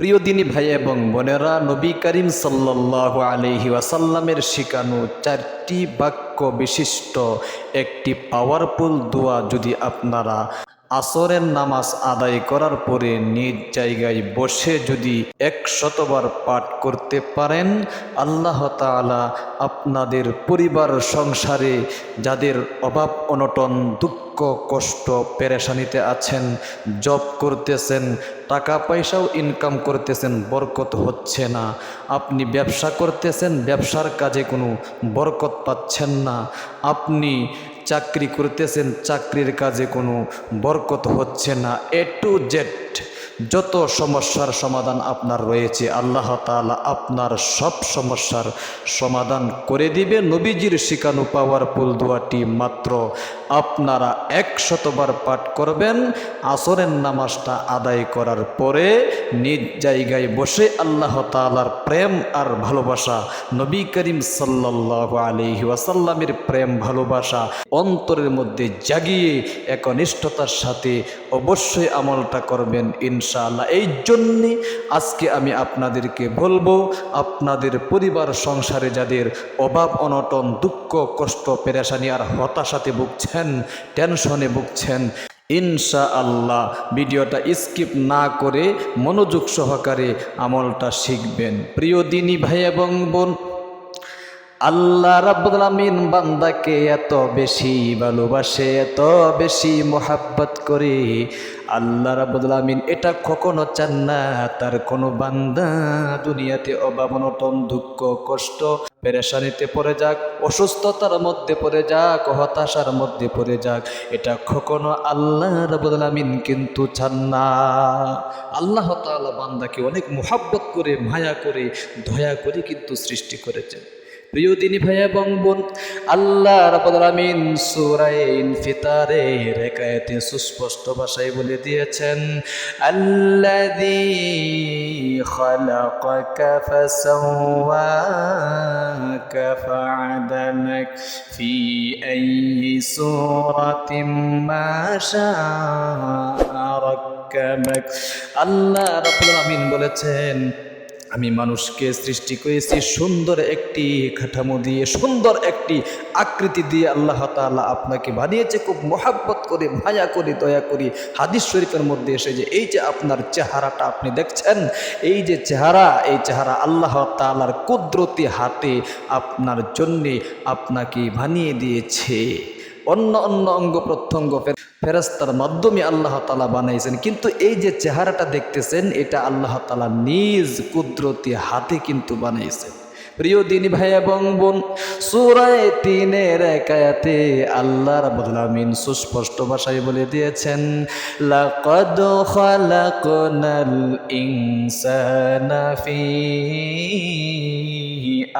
প্রিয় দিনী ভাই এবং বোনেরা, নবী করিম সাল্লাহ আলহি ওয়াসাল্লামের শিকানু চারটি বাক্য বিশিষ্ট একটি পাওয়ারফুল দোয়া যদি আপনারা আসরের নামাজ আদায় করার পরে নিজ জায়গায় বসে যদি এক শতবার পাঠ করতে পারেন, আল্লাহ তাআলা আপনাদের পরিবার, সংসারে যাদের অভাব, অনটন, দুঃখ, কষ্ট, পেরেশানিতে আছেন, জব করতেছেন, টাকা পয়সাও ইনকাম করতেছেন, বরকত হচ্ছে না। আপনি ব্যবসা করতেছেন, ব্যবসার কাজে কোনো বরকত পাচ্ছেন না। আপনি চাকরি করতেছেন চাকরির কাজে কোনো বরকত হচ্ছে না। এ টু জেড যত সমস্যার সমাধান আপনার রয়েছে, আল্লাহ তাআলা আপনার সব সমস্যার সমাধান করে দিবে। নবীজির শিকানু পাওয়ারফুল দোয়াটি মাত্র আপনারা একশতবার পাঠ করবেন। আসরের নামাজটা আদায় করার পরে নিজ জায়গায় বসে আল্লাহ তালার প্রেম আর ভালোবাসা, নবী করিম সাল্লাহ আলহি ওয়াসাল্লামের প্রেম, ভালোবাসা অন্তরের মধ্যে জাগিয়ে একনিষ্ঠতার সাথে অবশ্যই আমলটা করবেন ইনশাআল্লাহ। এই জন্যে আজকে আমি আপনাদেরকে বলব, আপনাদের পরিবার সংসারে যাদের অভাব, অনটন, দুঃখ, কষ্ট, পেরেশানি আর হতাশাতে ভুগছেন, টেনশনে ভুগছেন ইনশা আল্লাহ ভিডিওটা স্কিপ না করে মনোযোগ সহকারে আমলটা শিখবেন। প্রিয় দিনী ভাই এবং বোন আল্লাহ রাব্বুল বান্দাকে এত বেশি ভালোবাসে, এত বেশি মোহাব্বত করে। আল্লাহ রাব্বুল এটা কখনো চান না। তার কোনো বান্দা দুনিয়াতে অভাব, অনটন, দুঃখ, কষ্ট, পেরেশানিতে পড়ে যাক, অসুস্থতার মধ্যে পড়ে যাক, হতাশার মধ্যে পড়ে যাক, এটা কখনো আল্লাহ আমিন কিন্তু চান না। আল্লাহ তাআলা বান্দাকে অনেক মোহাব্বত করে, মায়া করে, দয়া করে কিন্তু সৃষ্টি করেছেন। প্রিয় দিনী ভাই এবং বোন, আল্লাহ রাব্বুল আমিন সূরা ইনফিতারে রেকায়েতে সুস্পষ্ট ভাষায় বলে দিয়েছেন, আল্লাযী খালাকাকা ফাসাওয়াকা ফাআদালাক ফি আইয়ি সূরাতিন মা শাআ রাক্কাবাক আল্লাহ রাব্বুল আমিন বলেছেন আমি মানুষকে সৃষ্টি করেছি সুন্দর একটি কাঠামো দিয়ে, সুন্দর একটি আকৃতি দিয়ে আল্লাহ তাআলা আপনাকে বানিয়েছে। খুব মোহাব্বত করে, মায়া করে, দয়া করি হাদিস শরীফের মধ্যে এসে যে এই যে আপনার চেহারাটা আপনি দেখছেন, এই যে চেহারা, এই চেহারা আল্লাহ তালার কুদরতি হাতে আপনার জন্যে আপনাকে বানিয়ে দিয়েছে। অন্য অন্য অঙ্গ প্রত্যঙ্গ ফেরাস্তার মাধ্যমে আল্লাহ তালা বানাইছেন। কিন্তু এই যে চেহারাটা দেখতেছেন, এটা আল্লাহ তালা নিজ কুদরতি হাতে কিন্তু বানাইছেন। প্রিয় দিনী ভাই এবং বোন, সুরায় তিনের একায়াতে আল্লাহ রাব্বুল আমিন সুস্পষ্ট ভাষায় বলে দিয়েছেন, লাকাদ খালাকনাল ইনসানা ফি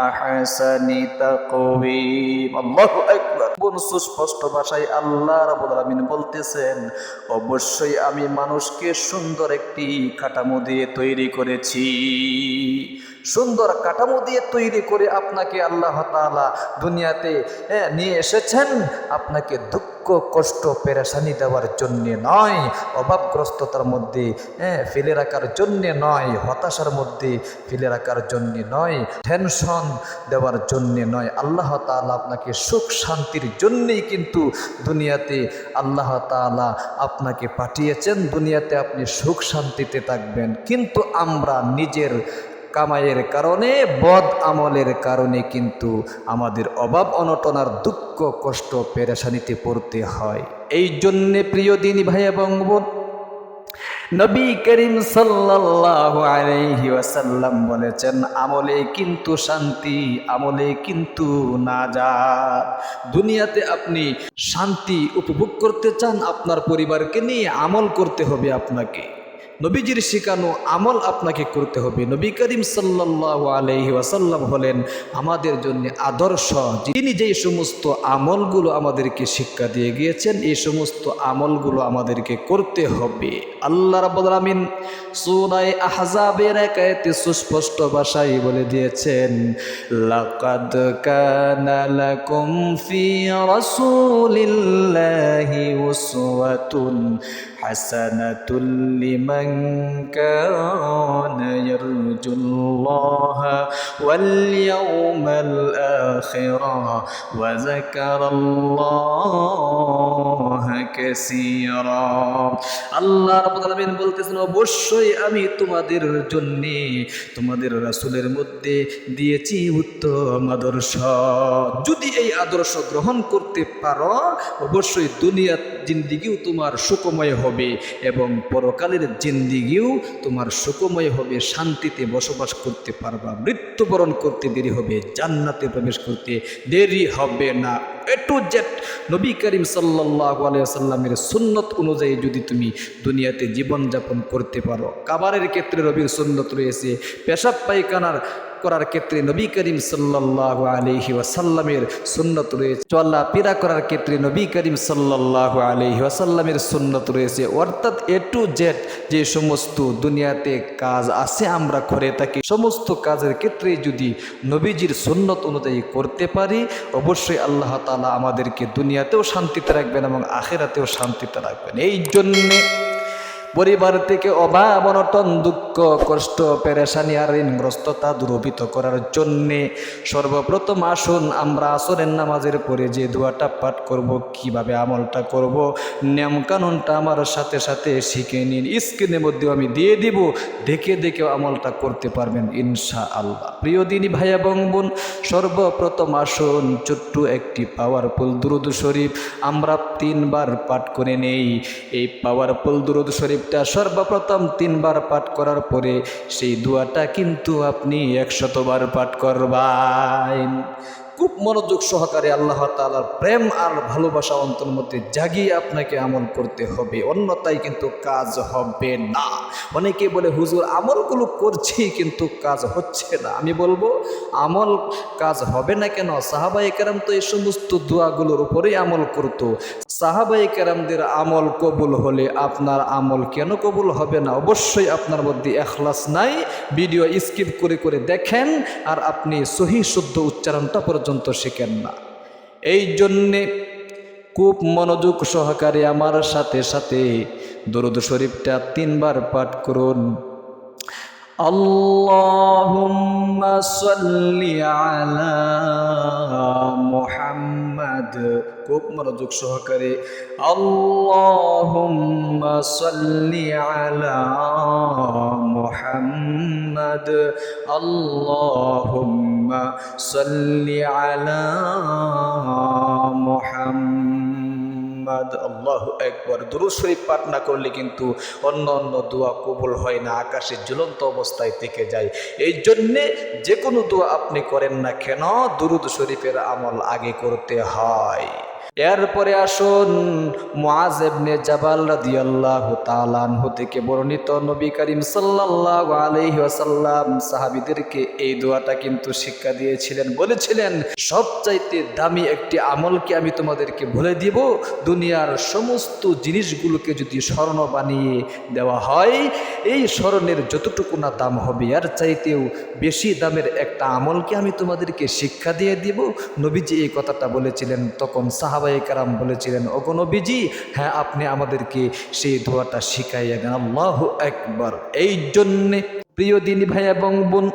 আহসানি তাকওয়িম। আল্লাহু আকবার। সুস্পষ্ট ভাষায় আল্লাহ রাবুল আলমিন বলতেছেন, অবশ্যই আমি মানুষকে সুন্দর একটি কাঠামো দিয়ে তৈরি করেছি। সুন্দর কাঠামো দিয়ে তৈরি করে আপনাকে আল্লাহ তাআলা দুনিয়াতে হ্যাঁ, নিয়ে এসেছেন। আপনাকে দুঃখ কষ্ট পেরেশানি দেওয়ার জন্যে নয় অভাবগ্রস্ততার মধ্যে হ্যাঁ, ফেলে রাখার জন্যে নয় হতাশার মধ্যে ফেলে রাখার জন্যে নয় টেনশন দেওয়ার জন্যে নয়। আল্লাহ তাআলা আপনাকে সুখ শান্তির জন্যেই কিন্তু দুনিয়াতে আল্লাহ তাআলা আপনাকে পাঠিয়েছেন। দুনিয়াতে আপনি সুখ শান্তিতে থাকবেন। কিন্তু আমরা নিজের কামাইয়ের কারণে, বদ আমলের কারণে কিন্তু আমাদের অভাব অনটনার দুঃখ, কষ্ট, পেরেশানিতে পড়তে হয়। এই জন্যে প্রিয় দিনী ভাই এবং বোন, নবী করিম সাল্লাল্লাহু বলেছেন, আমলে কিন্তু শান্তি, আমলে কিন্তু না নাজাত। দুনিয়াতে আপনি শান্তি উপভোগ করতে চান, আপনার পরিবারকে নিয়ে আমল করতে হবে আপনাকে। নবীজির শিখানো আমল আপনাকে করতে হবে। নবী করিম সাল্লাল্লাহু আলাইহি ওয়াসাল্লাম হলেন আমাদের জন্য আদর্শ। তিনি যেই সমস্ত আমলগুলো আমাদেরকে শিক্ষা দিয়ে গিয়েছেন, এই সমস্ত আমলগুলো আমাদেরকে করতে হবে। আল্লাহ রাব্বুল আলামিন সূরা আহজাবের একায়াতে সুস্পষ্ট ভাষায় বলে দিয়েছেন, লাকাদ কানা ফি রাসূলিল্লাহি উসওয়াতুন حسنة لمن كان يرجو الله واليوم الآخر وذكر الله كثيرا আল্লাহ রাব্বুল আলামিন বলতেছেন অবশ্যই আমি তোমাদের জন্য তোমাদের রাসূলের মধ্যে দিয়েছি উত্তম আদর্শ যদি এই আদর্শ গ্রহণ করতে পারো অবশ্যই দুনিয়ার জিন্দিগিও তোমার সুখময় হবে এবং পরকালের জিন্দিগিও তোমার সুখময় হবে, শান্তিতে বসবাস করতে পারবা, মৃত্যুবরণ করতে দেরি হবে, জান্নাতে প্রবেশ করতে দেরি হবে না। এ টু জেড নবী করিম সাল্লাহ আলিয়াল্লামের সুন্নত অনুযায়ী যদি তুমি দুনিয়াতে জীবনযাপন করতে পারো, কাবারের ক্ষেত্রে রবির সুন্নত রয়েছে পেশাব পায়খানার করার ক্ষেত্রে নবী করিম সাল্লাহ আলহি ওয়াসাল্লামের সুন্নত রয়েছে। চল্লা পীড়া করার ক্ষেত্রে নবী করিম সাল্লাহ আলহি ওয়াসাল্লামের সুন্নত রয়েছে। অর্থাৎ এ টু জেড যে সমস্ত দুনিয়াতে কাজ আছে আমরা করে থাকি, সমস্ত কাজের ক্ষেত্রে যদি নবীজির সুন্নত অনুযায়ী করতে পারি, অবশ্যই আল্লাহ তালা আমাদেরকে দুনিয়াতেও শান্তিতে রাখবেন এবং আখেরাতেও শান্তিতে রাখবেন। এই জন্যে পরিবার থেকে অভাব, অনটন, দুঃখ, কষ্ট, পেরেশানি আর ঋণগ্রস্ততা দূরীভূত করার জন্যে সর্বপ্রথম আসুন আমরা আসরের নামাজের পরে যে দোয়াটা পাঠ করব, কীভাবে আমলটা করব, নিয়মকানুনটা আমার সাথে সাথে শিখে নিন। স্ক্রিনের মধ্যে আমি দিয়ে দিব, দেখে দেখে আমলটা করতে পারবেন ইনশা আল্লাহ প্রিয় দিনী ভাই এবং বোন সর্বপ্রথম আসুন ছোট্ট একটি পাওয়ারফুল দুরুদ শরীফ। আমরা তিনবার পাঠ করে নেই, এই পাওয়ারফুল দুরুদ শরীফটা সর্বপ্রথম তিনবার পাঠ করার পরে সেই দোয়াটা কিন্তু আপনি একশতবার পাঠ করবেন। খুব মনোযোগ সহকারে আল্লাহ তালার প্রেম আর ভালোবাসা অন্তর মধ্যে জাগিয়ে আপনাকে আমল করতে হবে। অন্যতায় কিন্তু কাজ হবে না। অনেকে বলে, হুজুর, আমলগুলো করছি কিন্তু কাজ হচ্ছে না। আমি বলব, আমল কাজ হবে না কেন? সাহাবাই কেরাম তো এই সমস্ত দোয়াগুলোর উপরেই আমল করতো। সাহাবাই কেরামদের আমল কবুল হলে আপনার আমল কেন কবুল হবে না? অবশ্যই আপনার মধ্যে এখলাস নাই। ভিডিও স্কিপ করে করে দেখেন আর আপনি সহি, শুদ্ধ উচ্চারণটা পর্যন্ত শেখেন না এই জন্যে খুব মনোযোগ সহকারে আমার সাথে সাথে দরুদ শরীফটা তিনবার পাঠ করুন اللهم صل على محمد খুব মনোযোগ সহকারে اللهم صل على محمد اللهم صل على محمد আল্লাহ একবার দুরুদ শরীফ পাঠ না করলে কিন্তু অন্য অন্য দোয়া কবুল হয় না আকাশে ঝুলন্ত অবস্থায় থেকে যায় এই জন্যে যে কোনো দোয়া আপনি করেন না কেন দুরুদ শরীফের আমল আগে করতে হয় এরপরে আসুন মোয়াজেবনে জাবাল রাদিয়াল্লাহু তাআলা আনহু থেকে বর্ণিত নবী করিম সাল্লাল্লাহু আলাইহি ওয়াসাল্লাম সাহাবীদেরকে এই দোয়াটা কিন্তু শিক্ষা দিয়েছিলেন, বলেছিলেন, সবচাইতে দামি একটি আমলকে আমি তোমাদেরকে বলে দিব, দুনিয়ার সমস্ত জিনিসগুলোকে যদি স্মরণ বানিয়ে দেওয়া হয়, এই স্মরণের যতটুকু না দাম হবে আর চাইতেও বেশি দামের একটা আমলকে আমি তোমাদেরকে শিক্ষা দিয়ে দিব। নবীজি এই কথাটা বলেছিলেন, তখন সাহাবাই কারাম বলেছিলেন, ওগো নবীজি হ্যাঁ আপনি আমাদেরকে সেই দোয়াটা শিখাইয়া দেন। আল্লাহ একবার এই জন্যে প্রিয় দিনী ভাই এবং বোন,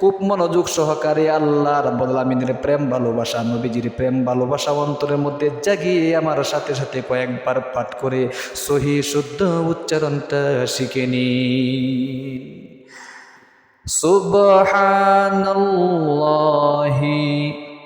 খুব মনোযোগ সহকারে আল্লাহর বদলামিনের প্রেম ভালোবাসা, নবীজির প্রেম ভালোবাসা অন্তরের মধ্যে জাগিয়ে আমার সাথে সাথে কয়েকবার পাঠ করে সহি শুদ্ধ উচ্চারণটা শিখে নিন। সুবহানাল্লাহি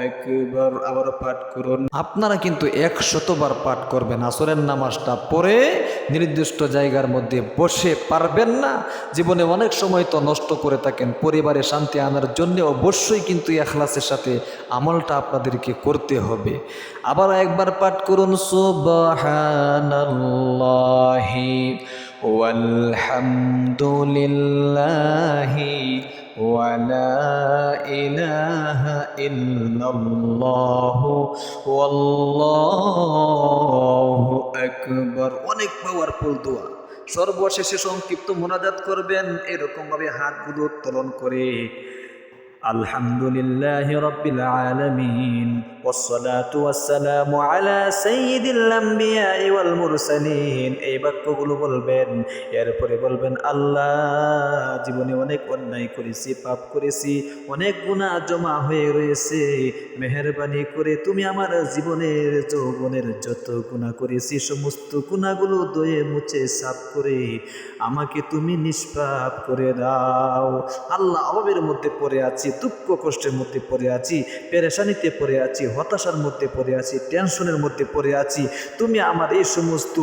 أكبر আবার পাঠ করুন আপনারা কিন্তু একশতবার পাঠ করবেন আসরের নামাজটা পড়ে নির্দিষ্ট জায়গার মধ্যে বসে পারবেন না জীবনে অনেক সময় তো নষ্ট করে থাকেন পরিবারে শান্তি আনার জন্য অবশ্যই কিন্তু এখলাসের সাথে আমলটা আপনাদেরকে করতে হবে আবার একবার পাঠ করুন সুবহানাল্লাহি والحمد لله ولا إله إلا الله والله أكبر অনেক পাওয়ারফুল দোয়া সর্বশেষে সংক্ষিপ্ত মোনাজাত করবেন এরকম ভাবে হাতগুলো উত্তোলন করে الحمد لله رب العالمين والصلاة والسلام على سيد الأنبياء والمرسلين এই বাক্যগুলো বলবেন এরপরে বলবেন আল্লাহ জীবনে অনেক অন্যায় করেছি পাপ করেছি অনেক গুনাহ জমা হয়ে রয়েছে মেহরবানি করে তুমি আমার জীবনের যৌবনের যত গুনাহ করেছি সমস্ত গুনাহগুলো দয়ে মুছে সাফ করে আমাকে তুমি নিষ্পাপ করে দাও আল্লাহ অভাবের মধ্যে পড়ে আছি দুঃখ কষ্টের মধ্যে পড়ে আছি, পেরেশানিতে পড়ে আছি, হতাশার মধ্যে পড়ে আছি টেনশনের মধ্যে পড়ে আছি। তুমি আমার এই সমস্ত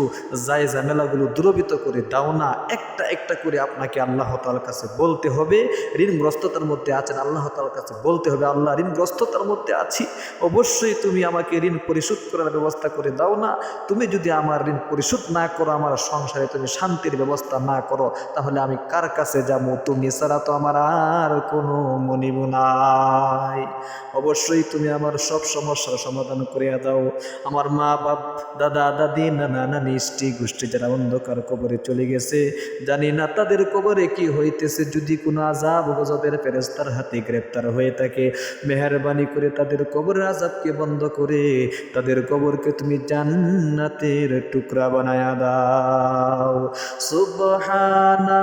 জায় ঝামেলাগুলো দূরবিত করে দাও না, একটা একটা করে আপনাকে আল্লাহ তালার কাছে বলতে হবে। ঋণগ্রস্ততার মধ্যে আছেন, আল্লাহ তালার কাছে বলতে হবে, আল্লাহ ঋণগ্রস্ততার মধ্যে আছি। অবশ্যই তুমি আমাকে ঋণ পরিশোধ করার ব্যবস্থা করে দাও না। তুমি যদি আমার ঋণ পরিশোধ না করো, আমার সংসারে তুমি শান্তির ব্যবস্থা না করো, তাহলে আমি কার কাছে যাব? তুমি ছাড়া তো আমার আর কোনো মনিব নাই। অবশ্যই তুমি আমার সব সমস্যার সমাধান করিয়া দাও। আমার মা, বাপ, দাদা, দাদি, নানা, নানি, স্ত্রী, গোষ্ঠী যারা অন্ধকার কবরে চলে গেছে, জানি না তাদের কবরে কি হইতেছে যদি কোনো আজাব গজবের ফেরেস্তার হাতে গ্রেপ্তার হয়ে থাকে। মেহরবানি করে তাদের কবরের আজাবকে বন্ধ করে তাদের কবরকে তুমি জান্নাতের টুকরা বানায়া দাও। সুবহানা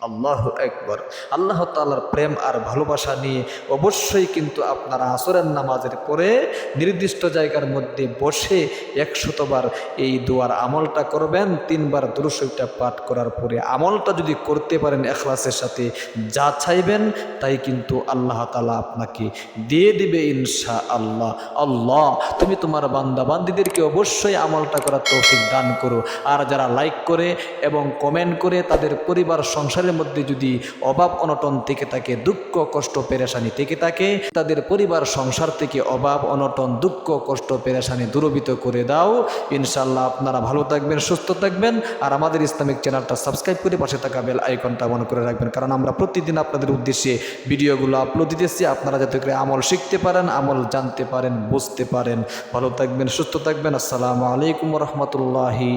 আল্লাহ একবার আল্লাহ তাআলার প্রেম আর ভালোবাসা নিয়ে অবশ্যই কিন্তু আপনারা আসরের নামাজের পরে নির্দিষ্ট জায়গার মধ্যে বসে একশতবার এই দোয়ার আমলটা করবেন, তিনবার দুরুশটা পাঠ করার পরে আমলটা যদি করতে পারেন এখলাসের সাথে যা চাইবেন তাই কিন্তু আল্লাহ তালা আপনাকে দিয়ে দিবে ইনশা আল্লাহ আল্লাহ তুমি তোমার বান্দা বান্দিদেরকে অবশ্যই আমলটা করার তৌফিক দান করো। আর যারা লাইক করে এবং কমেন্ট করে তাদের পরিবার সংসারের মধ্যে যদি অভাব অনটন থেকে থাকে, দুঃখ, কষ্ট, পেরেশানি থেকে থাকে, তাদের পরিবার, সংসার থেকে অভাব, অনটন, দুঃখ, কষ্ট, পেরেশানি দূরবিত করে দাও। ইনশাল্লাহ আপনারা ভালো থাকবেন, সুস্থ থাকবেন। আর আমাদের ইসলামিক চ্যানেলটা সাবস্ক্রাইব করে পাশে থাকা বেল আইকনটা মনে করে রাখবেন। কারণ আমরা প্রতিদিন আপনাদের উদ্দেশ্যে ভিডিওগুলো আপলোড দিতেছি। আপনারা যাতে করে আমল শিখতে পারেন, আমল জানতে পারেন, বুঝতে পারেন। ভালো থাকবেন, সুস্থ থাকবেন। আসসালামু আলাইকুম রহমতুল্লাহি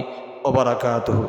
ওবরাকাতহ